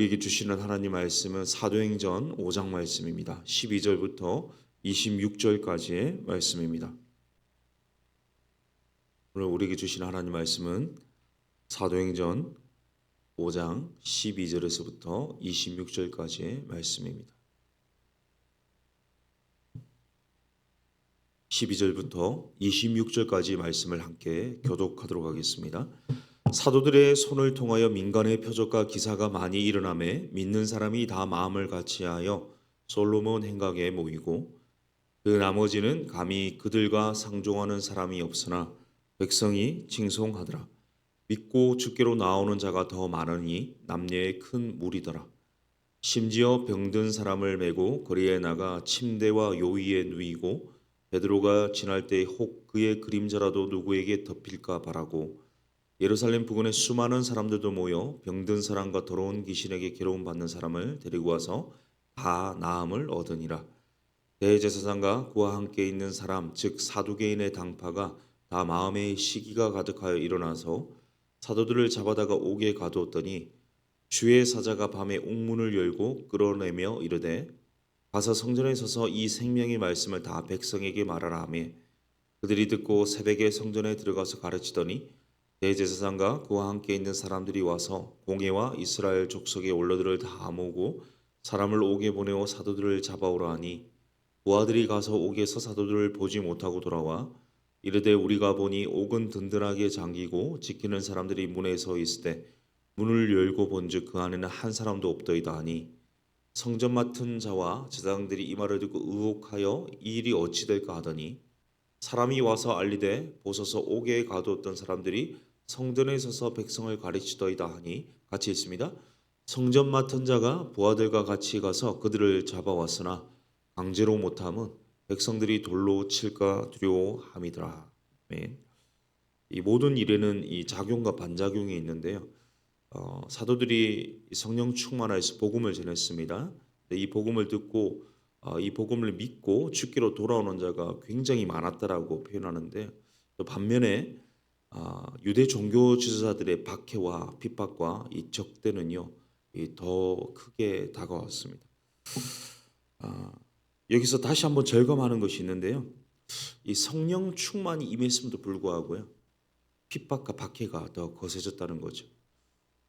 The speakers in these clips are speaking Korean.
우리에게 주시는 하나님 말씀은 사도행전 5장 말씀입니다. 12절부터 26절까지의 말씀입니다. 오늘 우리에게 주신 하나님 말씀은 사도행전 5장 12절에서부터 26절까지의 말씀입니다. 12절부터 26절까지 말씀을 함께 교독하도록 하겠습니다. 사도들의 손을 통하여 민간의 표적과 기사가 많이 일어나매 믿는 사람이 다 마음을 같이하여 솔로몬 행각에 모이고 그 나머지는 감히 그들과 상종하는 사람이 없으나 백성이 칭송하더라. 믿고 죽기로 나오는 자가 더 많으니 남녀의 큰 무리더라. 심지어 병든 사람을 메고 거리에 나가 침대와 요위에 누이고 베드로가 지날 때 혹 그의 그림자라도 누구에게 덮일까 바라고 예루살렘 부근에 수많은 사람들도 모여 병든 사람과 더러운 귀신에게 괴로움 받는 사람을 데리고 와서 다 나음을 얻으니라. 대제사장과 그와 함께 있는 사람 즉 사두개인의 당파가 다 마음에 시기가 가득하여 일어나서 사도들을 잡아다가 옥에 가두었더니 주의 사자가 밤에 옥문을 열고 끌어내며 이르되 가서 성전에 서서 이 생명의 말씀을 다 백성에게 말하라 하며 그들이 듣고 새벽에 성전에 들어가서 가르치더니 대제사장과 그와 함께 있는 사람들이 와서 공회와 이스라엘 족속의 원로들을 다 모으고 사람을 옥에 보내어 사도들을 잡아오라 하니 부하들이 가서 옥에서 사도들을 보지 못하고 돌아와 이르되 우리가 보니 옥은 든든하게 잠기고 지키는 사람들이 문에 서 있을 때 문을 열고 본즉 그 안에는 한 사람도 없더이다 하니 성전 맡은 자와 제사장들이 이 말을 듣고 의혹하여 이 일이 어찌 될까 하더니 사람이 와서 알리되 보소서 옥에 가두었던 사람들이 성전에 서서 백성을 가르치더이다 하니 같이 있습니다. 성전 맡은 자가 부하들과 같이 가서 그들을 잡아왔으나 강제로 못함은 백성들이 돌로 칠까 두려워함이더라. 이 모든 일에는 이 작용과 반작용이 있는데요. 어, 사도들이 성령 충만하여서 복음을 전했습니다. 이 복음을 듣고 어, 이 복음을 믿고 죽기로 돌아오는 자가 굉장히 많았다라고 표현하는데 또 반면에 어, 유대 종교 지도자들의 박해와 핍박과 이 적대는요 이더 크게 다가왔습니다. 아, 여기서 다시 한번 절감하는 것이 있는데요. 이 성령 충만이 임했음에도 불구하고요 핍박과 박해가 더 거세졌다는 거죠.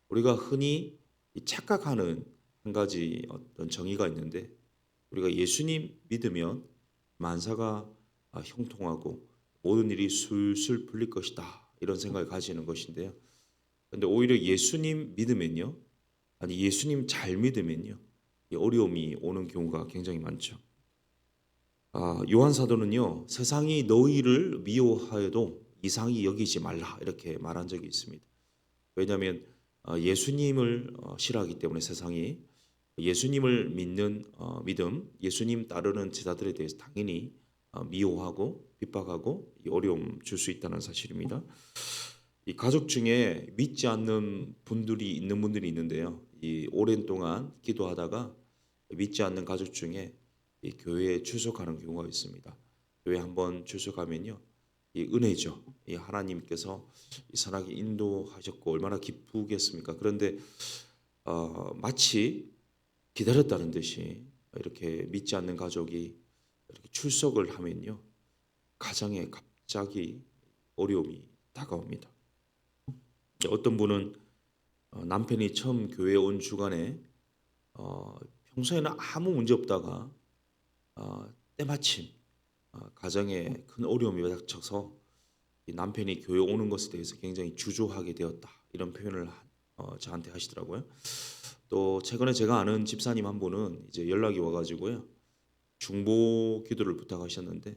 우리가 흔히 착각하는 한 가지 어떤 정의가 있는데 우리가 예수님 믿으면 만사가 아, 형통하고 모든 일이 술술 풀릴 것이다 이런 생각을 가지는 것인데요. 근데 오히려 예수님 믿으면요, 아니 예수님 잘 믿으면요, 이 어려움이 오는 경우가 굉장히 많죠. 아, 요한 사도는요, 세상이 너희를 미워하여도 이상히 여기지 말라 이렇게 말한 적이 있습니다. 왜냐하면 어, 예수님을 어, 싫어하기 때문에 세상이 예수님을 믿는 어, 믿음, 예수님 따르는 제자들에 대해서 당연히 미워하고 핍박하고 어려움 줄 수 있다는 사실입니다. 이 가족 중에 믿지 않는 분들이 있는 분들이 있는데요. 이 오랜 동안 기도하다가 믿지 않는 가족 중에 이 교회에 출석하는 경우가 있습니다. 교회 한번 출석하면요. 이 은혜죠. 이 하나님께서 이 선하게 인도하셨고 얼마나 기쁘겠습니까? 그런데 어, 마치 기다렸다는 듯이 이렇게 믿지 않는 가족이 이렇게 출석을 하면요, 가정에 갑자기 어려움이 다가옵니다. 어떤 분은 어, 남편이 처음 교회 온 주간에 어, 평소에는 아무 문제 없다가 어, 때마침 어, 가정에 큰 어려움이 닥쳐서 남편이 교회 오는 것에 대해서 굉장히 주저하게 되었다 이런 표현을 어, 저한테 하시더라고요. 또 최근에 제가 아는 집사님 한 분은 이제 연락이 와가지고요 중보 기도를 부탁하셨는데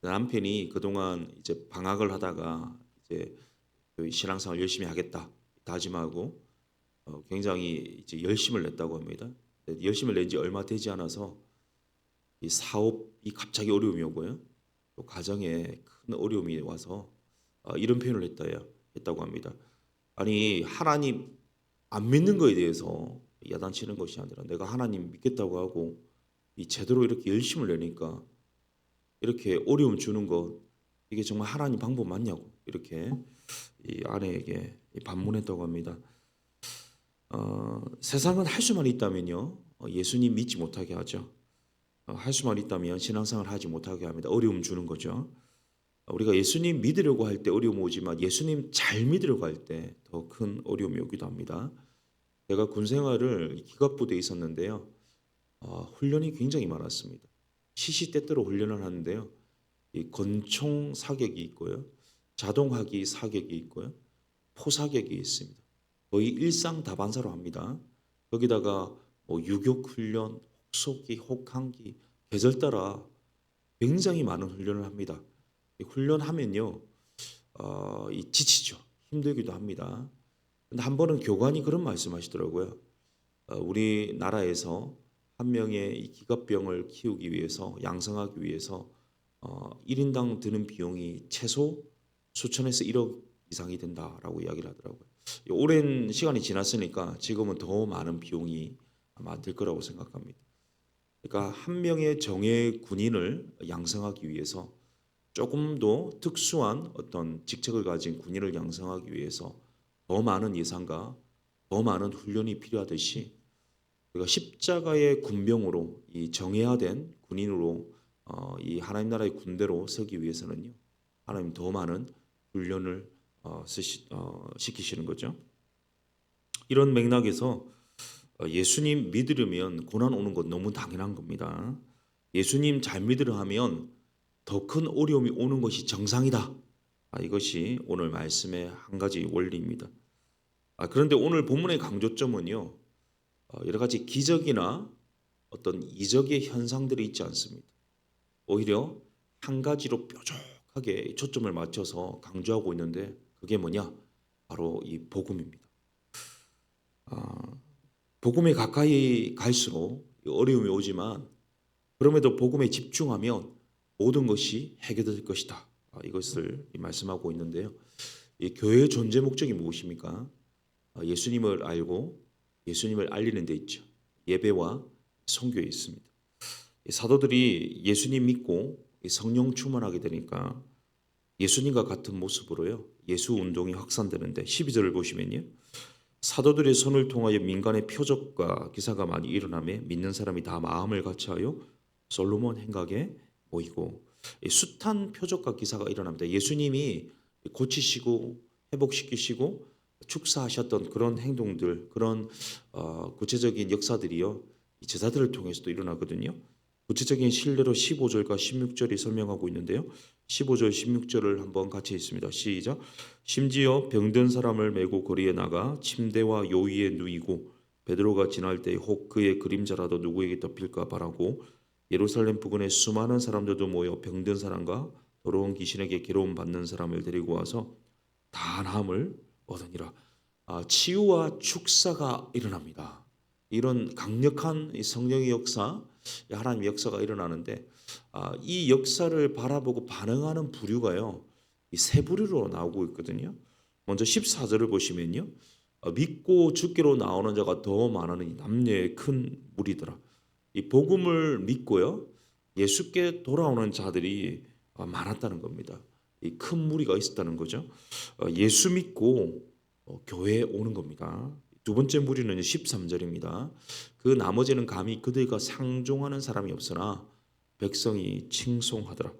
남편이 그동안 이제 방학을 하다가 이제 그 신앙생활 열심히 하겠다 다짐하고 어, 굉장히 이제 열심을 냈다고 합니다. 열심을 낸 지 얼마 되지 않아서 이 사업이 갑자기 어려움이 오고요. 또 가정에 큰 어려움이 와서 어, 이런 표현을 했다요. 했다고 합니다. 아니 하나님 안 믿는 거에 대해서 야단치는 것이 아니라 내가 하나님 믿겠다고 하고 이 제대로 이렇게 열심을 내니까 이렇게 어려움 주는 것 이게 정말 하나님 방법 맞냐고 이렇게 이 아내에게 반문했다고 합니다. 어, 세상은 할 수만 있다면요 어, 예수님 믿지 못하게 하죠. 어, 할 수만 있다면 신앙생활 하지 못하게 합니다. 어려움 주는 거죠. 어, 우리가 예수님 믿으려고 할 때 어려움 오지만 예수님 잘 믿으려고 할 때 더 큰 어려움이 오기도 합니다. 제가 군 생활을 기갑부대에 있었는데요. 어, 훈련이 굉장히 많았습니다. 시시때때로 훈련을 하는데요. 이 권총 사격이 있고요. 자동화기 사격이 있고요. 포사격이 있습니다. 거의 일상 다반사로 합니다. 거기다가 뭐 유격 훈련, 혹속기, 혹한기 계절 따라 굉장히 많은 훈련을 합니다. 이 훈련하면요, 어, 이 지치죠. 힘들기도 합니다. 근데 한 번은 교관이 그런 말씀하시더라고요. 어, 우리 나라에서 한 명의 이 기갑병을 키우기 위해서 양성하기 위해서 어, 1인당 드는 비용이 최소 수천에서 1억 이상이 된다라고 이야기를 하더라고요. 이 오랜 시간이 지났으니까 지금은 더 많은 비용이 아마 들 거라고 생각합니다. 그러니까 한 명의 정예 군인을 양성하기 위해서 조금 더 특수한 어떤 직책을 가진 군인을 양성하기 위해서 더 많은 예산과 더 많은 훈련이 필요하듯이 우리가 십자가의 군병으로 이 정예화된 군인으로 어, 이 하나님 나라의 군대로 서기 위해서는요 하나님 더 많은 훈련을 어, 쓰시, 어, 시키시는 거죠. 이런 맥락에서 어, 예수님 믿으려면 고난 오는 건 너무 당연한 겁니다. 예수님 잘 믿으려 하면 더 큰 어려움이 오는 것이 정상이다. 아, 이것이 오늘 말씀의 한 가지 원리입니다. 아, 그런데 오늘 본문의 강조점은요, 어, 여러 가지 기적이나 어떤 이적의 현상들이 있지 않습니다. 오히려 한 가지로 뾰족하게 초점을 맞춰서 강조하고 있는데 그게 뭐냐? 바로 이 복음입니다. 아, 복음에 가까이 갈수록 어려움이 오지만 그럼에도 복음에 집중하면 모든 것이 해결될 것이다. 아, 이것을 말씀하고 있는데요. 이 교회의 존재 목적이 무엇입니까? 아, 예수님을 알고 예수님을 알리는 데 있죠. 예배와 성교에 있습니다. 이 사도들이 예수님 믿고 이 성령 충만하게 되니까 예수님과 같은 모습으로요. 예수 운동이 확산되는데 12절을 보시면요. 사도들의 손을 통하여 민간의 표적과 기사가 많이 일어나며 믿는 사람이 다 마음을 같이하여 솔로몬 행각에 모이고 이 숱한 표적과 기사가 일어납니다. 예수님이 고치시고 회복시키시고 축사하셨던 그런 행동들, 그런 어, 구체적인 역사들이요 이 제자들을 통해서도 일어나거든요. 구체적인 실례로 15절과 16절이 설명하고 있는데요. 15절, 16절을 한번 같이 읽습니다. 시작. 심지어 병든 사람을 메고 거리에 나가 침대와 요위에 누이고 베드로가 지날 때 혹 그의 그림자라도 누구에게 덮일까 바라고 예루살렘 부근에 수많은 사람들도 모여 병든 사람과 더러운 귀신에게 괴로움 받는 사람을 데리고 와서 다 나음을 얻으니라. 아, 치유와 축사가 일어납니다. 이런 강력한 이 성령의 역사, 이 하나님의 역사가 일어나는데 아, 이 역사를 바라보고 반응하는 부류가요. 이 세 부류로 나오고 있거든요. 먼저 14절을 보시면요. 어, 믿고 죽기로 나오는 자가 더이 남녀의 큰 무리더라. 이 복음을 믿고요. 예수께 돌아오는 자들이 어, 많았다는 겁니다. 이 큰 무리가 있었다는 거죠. 어, 예수 믿고 어, 교회에 오는 겁니다. 두 번째 무리는 13절입니다. 그 나머지는 감히 그들과 상종하는 사람이 없으나 백성이 칭송하더라.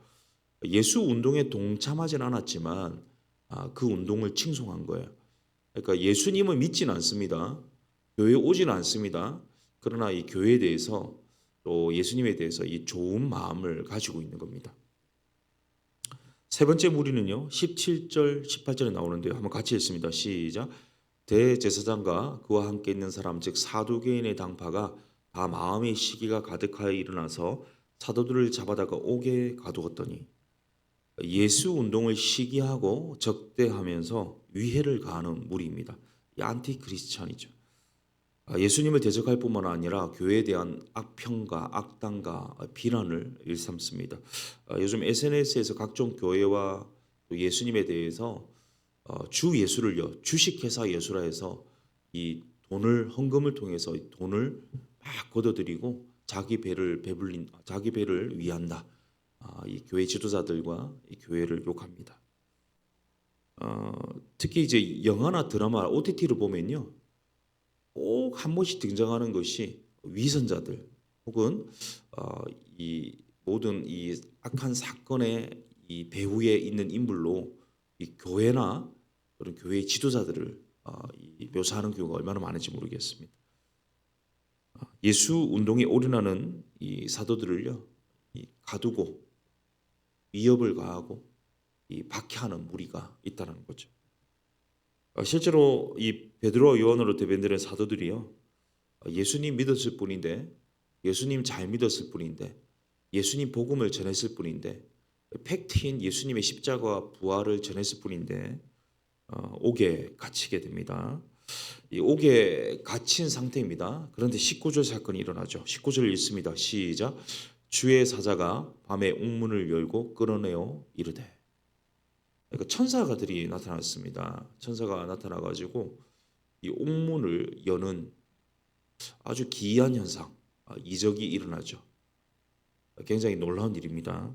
예수 운동에 동참하진 않았지만 아, 그 운동을 칭송한 거예요. 그러니까 예수님을 믿지는 않습니다. 교회에 오지는 않습니다. 그러나 이 교회에 대해서 또 예수님에 대해서 이 좋은 마음을 가지고 있는 겁니다. 세 번째 무리는요. 17절, 18절에 나오는데요. 한번 같이 읽습니다. 시작. 대제사장과 그와 함께 있는 사람 즉 사두개인의 당파가 다 마음의 시기가 가득하여 일어나서 사도들을 잡아다가 옥에 가두었더니 예수 운동을 시기하고 적대하면서 위해를 가하는 무리입니다. 이 안티 크리스찬이죠. 아, 예수님을 대적할 뿐만 아니라 교회에 대한 악평가, 악당과 비난을 일삼습니다. 아, 요즘 SNS에서 각종 교회와 또 예수님에 대해서 어, 주 예수를요 주식회사 예수라 해서 이 돈을 헌금을 통해서 이 돈을 막 걷어들이고 자기 배를 배불린 자기 배를 위한다. 아, 이 교회 지도자들과 이 교회를 욕합니다. 어, 특히 이제 영화나 드라마 OTT를 보면요 꼭 한 번씩 등장하는 것이 위선자들 혹은 어, 이 모든 이 악한 사건의 이 배후에 있는 인물로 이 교회나 그런 교회 지도자들을 어, 이 묘사하는 경우가 얼마나 많은지 모르겠습니다. 어, 예수 운동에 올인하는 이 사도들을요, 이 가두고 위협을 가하고 이 박해하는 무리가 있다는 거죠. 어, 실제로 이 베드로와 요한으로 대변되는 사도들이요, 어, 예수님 믿었을 뿐인데, 예수님 잘 믿었을 뿐인데, 예수님 복음을 전했을 뿐인데, 팩트인 예수님의 십자가와 부활을 전했을 뿐인데, 어, 옥에 갇히게 됩니다. 이 옥에 갇힌 상태입니다. 그런데 19절 사건이 일어나죠. 19절 읽습니다. 시작. 주의 사자가 밤에 옥문을 열고 끌어내어 이르되. 그러니까 천사가들이 나타났습니다. 천사가 나타나 가지고 이 옥문을 여는 아주 기이한 현상, 아, 이적이 일어나죠. 굉장히 놀라운 일입니다.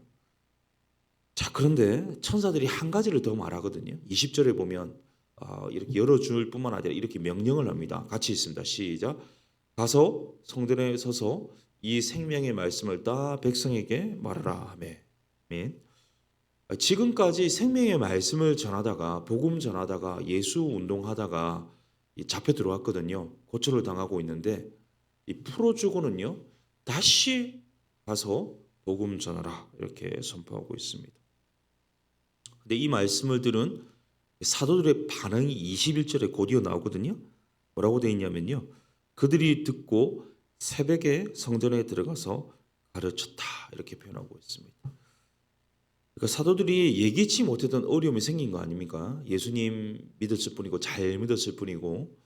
자, 그런데 천사들이 한 가지를 더 말하거든요. 20절에 보면 아, 이렇게 열어줄 뿐만 아니라 이렇게 명령을 합니다. 같이 있습니다. 시작. 가서 성전에 서서 이 생명의 말씀을 다 백성에게 말하라. 아멘. 아, 지금까지 생명의 말씀을 전하다가 복음 전하다가 예수 운동하다가 이 잡혀 들어왔거든요. 고초를 당하고 있는데 이 풀어주고는요 다시 가서 복음 전하라 이렇게 선포하고 있습니다. 근데 이 말씀을 들은 사도들의 반응이 21절에 곧이어 나오거든요. 뭐라고 되어 있냐면요. 그들이 듣고 새벽에 성전에 들어가서 가르쳤다 이렇게 표현하고 있습니다. 그러니까 사도들이 예기치 못했던 어려움이 생긴 거 아닙니까? 예수님 믿었을 뿐이고 잘 믿었을 뿐이고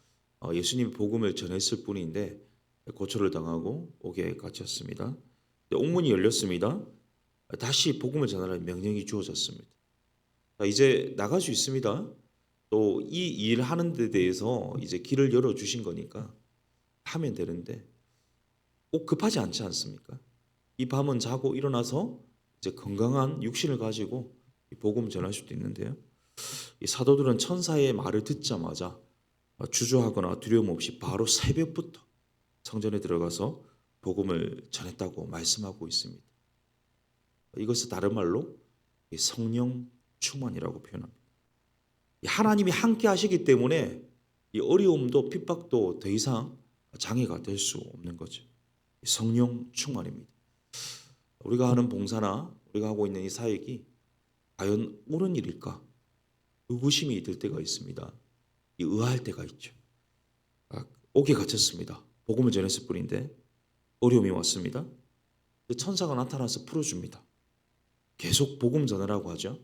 어, 예수님 복음을 전했을 뿐인데 고초를 당하고 옥에 갇혔습니다. 옥문이 열렸습니다. 다시 복음을 전하라는 명령이 주어졌습니다. 자, 이제 나갈 수 있습니다. 또 이 일 하는 데 대해서 이제 길을 열어 주신 거니까 하면 되는데 꼭 급하지 않지 않습니까? 이 밤은 자고 일어나서 이제 건강한 육신을 가지고 이 복음 전할 수도 있는데요. 이 사도들은 천사의 말을 듣자마자 주저하거나 두려움 없이 바로 새벽부터 성전에 들어가서 복음을 전했다고 말씀하고 있습니다. 이것을 다른 말로 이 성령 충만이라고 표현합니다. 이 하나님이 함께 하시기 때문에 이 어려움도 핍박도 더 이상 장애가 될 수 없는 거죠. 이 성령 충만입니다. 우리가 하는 봉사나 우리가 하고 있는 이 사역이 과연 옳은 일일까? 의구심이 들 때가 있습니다. 이 의아할 때가 있죠. 아, 옥에 갇혔습니다. 복음을 전했을 뿐인데 어려움이 왔습니다. 천사가 나타나서 풀어줍니다. 계속 복음 전하라고 하죠.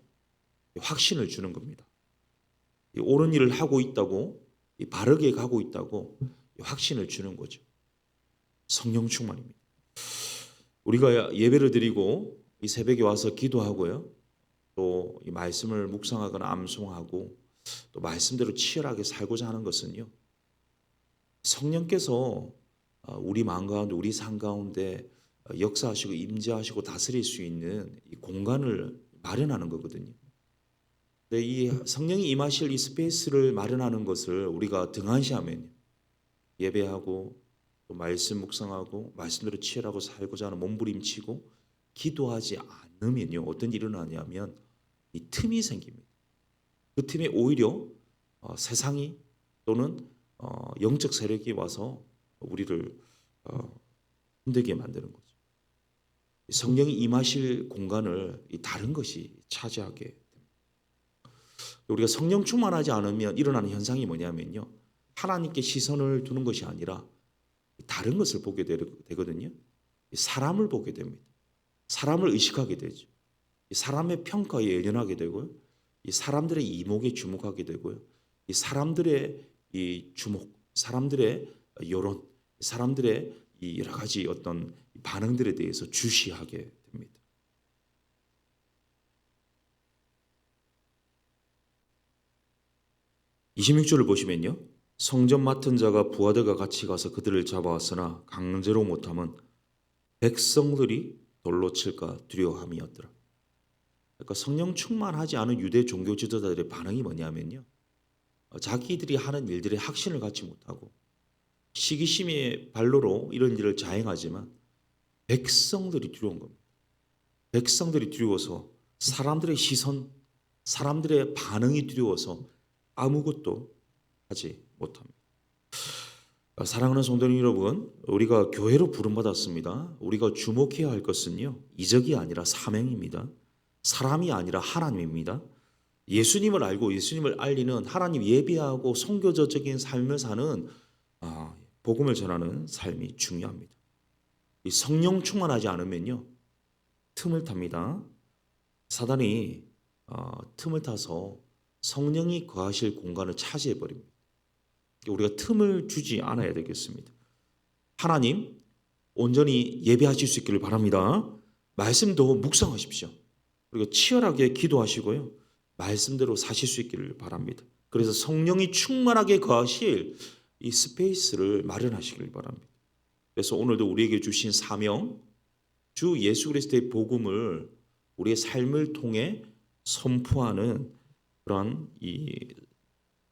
확신을 주는 겁니다. 이 옳은 일을 하고 있다고, 이 바르게 가고 있다고 확신을 주는 거죠. 성령 충만입니다. 우리가 예배를 드리고 이 새벽에 와서 기도하고요. 또 이 말씀을 묵상하거나 암송하고 또 말씀대로 치열하게 살고자 하는 것은요. 성령께서 어, 우리 마음 가운데 우리 삶 가운데 역사하시고 임재하시고 다스릴 수 있는 이 공간을 마련하는 거거든요. 근데 이 성령이 임하실 이 스페이스를 마련하는 것을 우리가 등한시하면 예배하고 또 말씀 묵상하고 말씀대로 치열하고 살고자 하는 몸부림치고 기도하지 않으면요 어떤 일이 일어나냐면 이 틈이 생깁니다. 그 틈에 오히려 어, 세상이 또는 어, 영적 세력이 와서 우리를 어, 힘들게 만드는 거죠. 성령이 임하실 공간을 이 다른 것이 차지하게 됩니다. 우리가 성령 충만하지 않으면 일어나는 현상이 뭐냐면요. 하나님께 시선을 두는 것이 아니라 다른 것을 보게 되거든요. 사람을 보게 됩니다. 사람을 의식하게 되죠. 사람의 평가에 예련하게 되고요. 이 사람들의 이목에 주목하게 되고요. 이 사람들의 이 주목, 사람들의 여론, 사람들의 이 여러 가지 어떤 반응들에 대해서 주시하게 됩니다. (26절을) 보시면요 성전 맡은 자가 부하들과 같이 가서 그들을 잡아왔으나 강제로 못함은 백성들이 돌로 칠까 두려워함이었더라. 그러니까 성령 충만하지 않은 유대 종교 지도자들의 반응이 뭐냐면요. 자기들이 하는 일들에 확신을 갖지 못하고 시기심의 발로로 이런 일을 자행하지만 백성들이 두려운 겁니다. 백성들이 두려워서 사람들의 시선, 사람들의 반응이 두려워서 아무것도 하지 못합니다. 사랑하는 성도님 여러분, 우리가 교회로 부름받았습니다. 우리가 주목해야 할 것은요, 이적이 아니라 사명입니다. 사람이 아니라 하나님입니다. 예수님을 알고 예수님을 알리는 하나님 예배하고 선교적인 삶을 사는 아, 복음을 전하는 삶이 중요합니다. 이 성령 충만하지 않으면요, 틈을 탑니다. 사단이 어, 틈을 타서 성령이 거하실 공간을 차지해 버립니다. 우리가 틈을 주지 않아야 되겠습니다. 하나님 온전히 예배하실 수 있기를 바랍니다. 말씀도 묵상하십시오. 그리고 치열하게 기도하시고요. 말씀대로 사실 수 있기를 바랍니다. 그래서 성령이 충만하게 거하실 이 스페이스를 마련하시길 바랍니다. 그래서 오늘도 우리에게 주신 사명, 주 예수 그리스도의 복음을 우리의 삶을 통해 선포하는 그런 이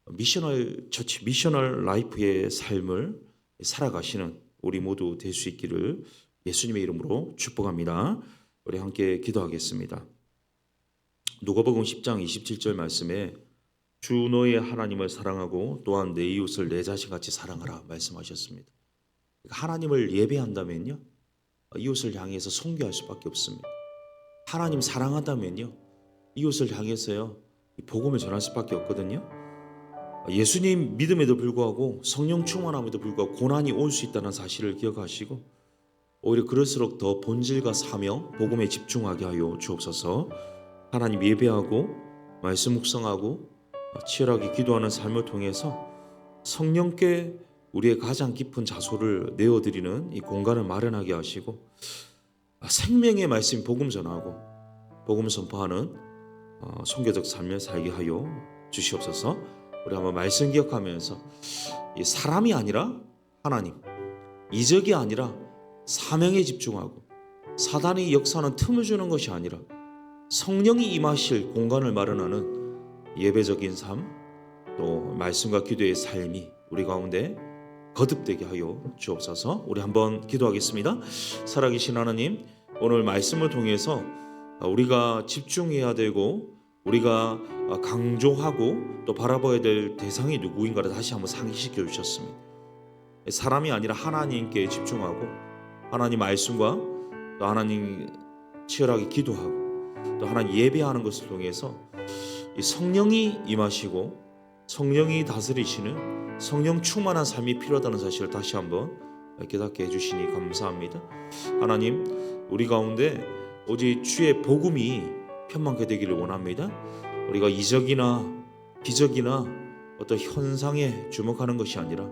미셔널 처치, 미셔널 라이프의 삶을 살아가시는 우리 모두 될 수 있기를 예수님의 이름으로 축복합니다. 우리 함께 기도하겠습니다. 누가복음 10장 27절 말씀에 주 너의 하나님을 사랑하고 또한 내 이웃을 내 자신같이 사랑하라 말씀하셨습니다. 그러니까 하나님을 예배한다면요 이웃을 향해서 섬교할 수밖에 없습니다. 하나님 사랑한다면요 이웃을 향해서요 복음을 전할 수밖에 없거든요. 예수님 믿음에도 불구하고 성령 충만함에도 불구하고 고난이 올 수 있다는 사실을 기억하시고 오히려 그럴수록 더 본질과 사명, 복음에 집중하게 하여 주옵소서. 하나님 예배하고 말씀 묵상하고 치열하게 기도하는 삶을 통해서 성령께 우리의 가장 깊은 자소를 내어드리는 이 공간을 마련하게 하시고 생명의 말씀 복음 전하고 복음 선포하는 어, 선교적 삶을 살게 하여 주시옵소서. 우리 한번 말씀 기억하면서 이 사람이 아니라 하나님, 이적이 아니라 사명에 집중하고 사단이 역사하는 틈을 주는 것이 아니라 성령이 임하실 공간을 마련하는 예배적인 삶, 또 말씀과 기도의 삶이 우리 가운데 거듭되게 하여 주옵소서. 우리 한번 기도하겠습니다. 살아계신 하나님, 오늘 말씀을 통해서 우리가 집중해야 되고 우리가 강조하고 또 바라봐야 될 대상이 누구인가를 다시 한번 상기시켜 주셨습니다. 사람이 아니라 하나님께 집중하고 하나님 말씀과 또 하나님 치열하게 기도하고 또 하나님 예배하는 것을 통해서 이 성령이 임하시고 성령이 다스리시는 성령 충만한 삶이 필요하다는 사실을 다시 한번 깨닫게 해주시니 감사합니다. 하나님 우리 가운데 오직 주의 복음이 편만케 되기를 원합니다. 우리가 이적이나 기적이나 어떤 현상에 주목하는 것이 아니라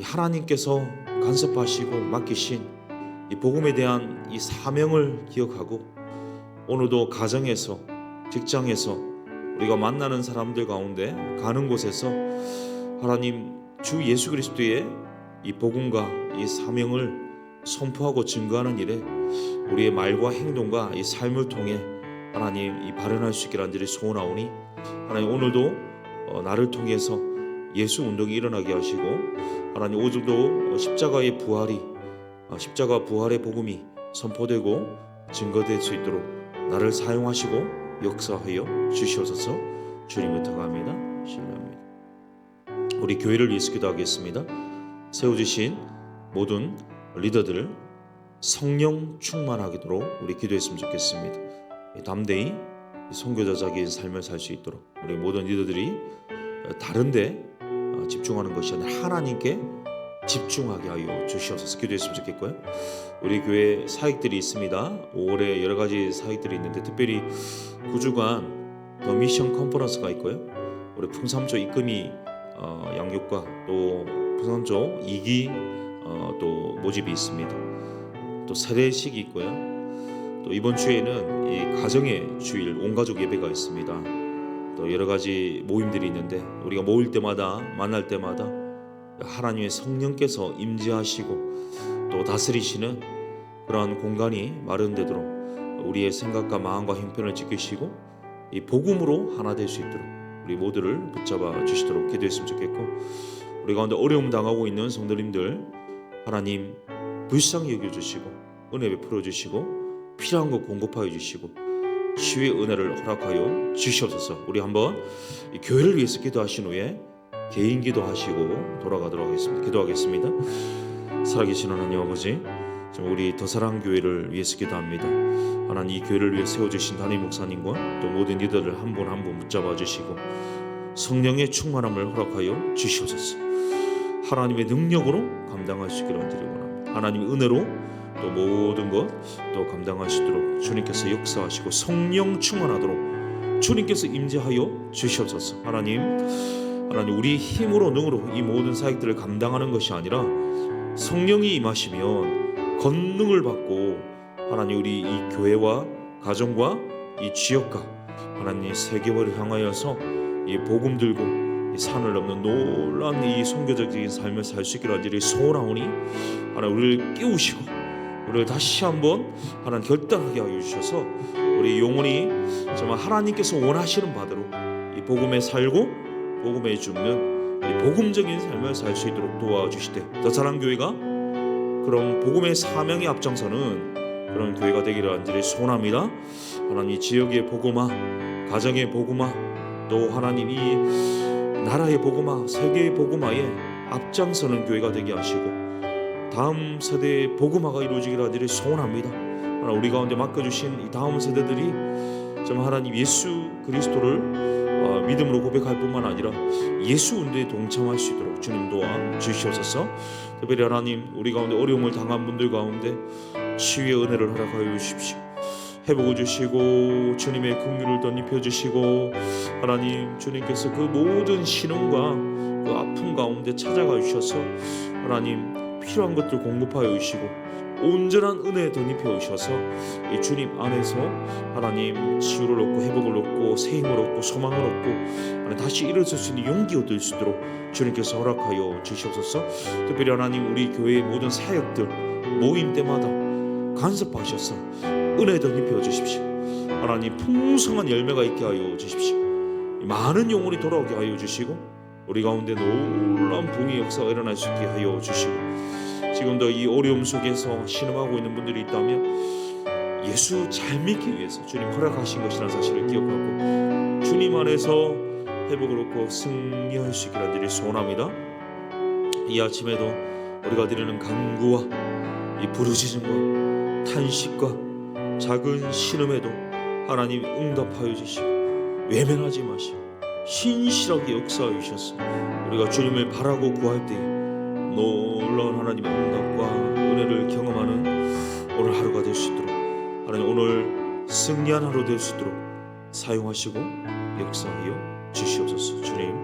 하나님께서 간섭하시고 맡기신 이 복음에 대한 이 사명을 기억하고 오늘도 가정에서 직장에서 우리가 만나는 사람들 가운데 가는 곳에서 하나님 주 예수 그리스도의 이 복음과 이 사명을 선포하고 증거하는 일에 우리의 말과 행동과 이 삶을 통해 하나님 이 발현할 수 있기를 간절히 소원하오니 하나님 오늘도 어, 나를 통해서 예수 운동이 일어나게 하시고 하나님 오늘도 십자가의 부활이 어, 십자가 부활의 복음이 선포되고 증거될 수 있도록 나를 사용하시고 역사하여 주시옵소서. 주님을 통합니다. 신뢰합니다. 우리 교회를 위해서 기도하겠습니다. 세워주신 모든 리더들 성령 충만하도록 우리 기도했으면 좋겠습니다 담대히 선교자적인 삶을 살 수 있도록 우리 모든 리더들이 다른데 어, 집중하는 것이 아니라 하나님께 집중하게 하여 주시옵소서 기도했으면 좋겠고요. 우리 교회 사역들이 있습니다. 5월에 여러 가지 사역들이 있는데 특별히 9주간 더 미션 컨퍼런스가 있고요. 우리 풍삼조 입금이 어, 양육과 또 풍삼조 2기 어, 또 모집이 있습니다. 또 세례식이 있고요. 또 이번 주에는 이 가정의 주일 온 가족 예배가 있습니다. 또 여러 가지 모임들이 있는데 우리가 모일 때마다 만날 때마다 하나님의 성령께서 임재하시고 또 다스리시는 그러한 공간이 마련되도록 우리의 생각과 마음과 형편을 지키시고 이 복음으로 하나 될 수 있도록 우리 모두를 붙잡아 주시도록 기도했으면 좋겠고 우리 가운데 어려움 당하고 있는 성도님들 하나님 불쌍히 여겨 주시고 은혜 베풀어 주시고 필요한 것 공급하여 주시고 치유의 은혜를 허락하여 주시옵소서. 우리 한번 이 교회를 위해서 기도하신 후에 개인 기도하시고 돌아가도록 하겠습니다. 기도하겠습니다. 살아계신 하나님 아버지, 우리 더사랑 교회를 위해서 기도합니다. 하나님 이 교회를 위해 세워주신 담임 목사님과 또 모든 리더들 한 분 한 분 붙잡아 주시고 성령의 충만함을 허락하여 주시옵소서. 하나님의 능력으로 감당할 수 있기를 드리고. 하나님의 은혜로 또 모든 것또 있도록 주님께서 역사하시고 성령 충만하도록 주님께서 임재하여 주시옵소서. 하나님, 하나님 우리 힘으로 능으로 이 모든 사역들을 감당하는 것이 아니라 성령이 임하시면 권능을 받고 하나님 우리 이 교회와 가정과 이 지역과 하나님 세계화를 향하여서 이 복음 들고 이 산을 넘는 놀라운 이 선교적인 삶을 살 수 있기를 간절히 소원하오니 하나님 우리를 깨우시고 우리를 다시 한번 하나님 결단하게 하여 주셔서 우리 영혼이 정말 하나님께서 원하시는 바대로 이 복음에 살고 복음에 죽는 이 복음적인 삶을 살 수 있도록 도와주시되 더 사랑 교회가 그런 복음의 사명에 앞장서는 그런 교회가 되기를 간절히 소원합니다. 하나님 이 지역의 복음화, 가정의 복음화, 또 하나님 이 나라의 복음화, 세계의 복음화에 앞장서는 교회가 되게 하시고 다음 세대의 복음화가 이루어지기를 간절히 소원합니다. 우리 가운데 맡겨주신 이 다음 세대들이 정말 하나님 예수 그리스도를 어, 믿음으로 고백할 뿐만 아니라 예수 운동에 동참할 수 있도록 주님 도와 주시옵소서. 특별히 하나님 우리 가운데 어려움을 당한 분들 가운데 치유의 은혜를 허락하여 주십시오. 회복을 주시고 주님의 긍휼을 덧입혀 주시고 하나님 주님께서 그 모든 신음과 그 아픔 가운데 찾아가 주셔서 하나님 필요한 것들 공급하여 주시고 온전한 은혜 덧입혀 주셔서 이 주님 안에서 하나님 치유를 얻고 회복을 얻고 새 힘을 얻고 소망을 얻고 다시 일어설 수 있는 용기 얻을 수 있도록 주님께서 허락하여 주시옵소서. 특별히 하나님 우리 교회의 모든 사역들 모임 때마다 간섭하셔서 은혜 덧입혀 주십시오. 하나님 풍성한 열매가 있게 하여 주십시오. 많은 영혼이 돌아오게 하여 주시고 우리 가운데 놀라운 봉의 역사가 일어날 수 있게 하여 주시고 지금도 이 어려움 속에서 신음하고 있는 분들이 있다면 예수 잘 믿기 위해서 주님 허락하신 것이라는 사실을 기억하고 주님 안에서 회복을 얻고 승리할 수 있기를 간절히 소원합니다. 이 아침에도 우리가 드리는 간구와 이 부르짖음과 탄식과 작은 신음에도 하나님 응답하여 주시고 외면하지 마시고 신실하게 역사하여 주셔서 우리가 주님을 바라고 구할 때 놀라운 하나님의 응답과 은혜를 경험하는 오늘 하루가 될 수 있도록 하나님 오늘 승리한 하루 될 수 있도록 사용하시고 역사하여 주시옵소서. 주님